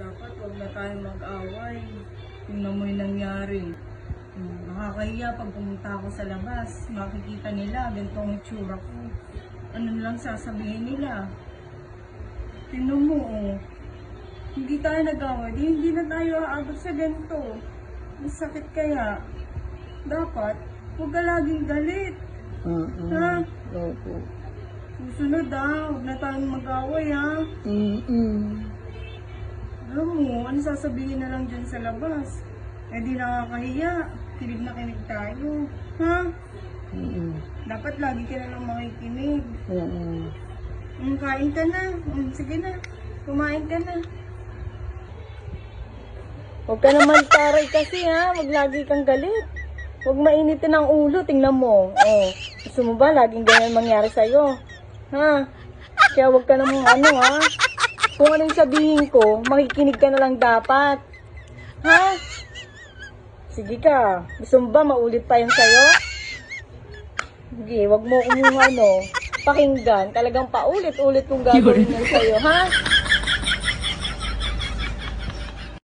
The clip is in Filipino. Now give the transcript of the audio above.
Dapat huwag na tayo mag-away. Tingnan mo yung nangyari. Hmm, Nakakahiya pag pumunta ako sa labas. Makikita nila, ganito ang itsura ko. Ano lang sasabihin nila? Tingnan mo, oh. Hindi tayo nag-away. Di, hindi na tayo aabot sa ganito. Ang sakit kaya. Dapat, huwag ka laging galit. Mm-mm. Ha? Opo. Susunod ah, huwag na tayong mag-away ha. Mm-mm. Alam mo, ano sasabihin na lang dyan sa labas? Eh di nakakahiya. Kilig na kinig tayo. Ha? Mm-mm. Dapat lagi ka na lang makikinig. Mm-mm. Mm, kain ka na. Mm, sige na. Kumain ka na. Huwag ka naman taray kasi ha. Huwag lagi kang galit. Huwag mainitin ang ulo. Tingnan mo. Oh, gusto mo ba laging ganyan mangyari sa'yo? Ha? Kaya huwag ka namang ano ha. Kung anong sabihin ko, makikinig ka na lang dapat. Ha? Sige ka. Gusto mo ba maulit pa yun sa'yo? Sige, wag mo kung ano, pakinggan. Talagang paulit-ulit kung gagawin yan sa'yo, ha?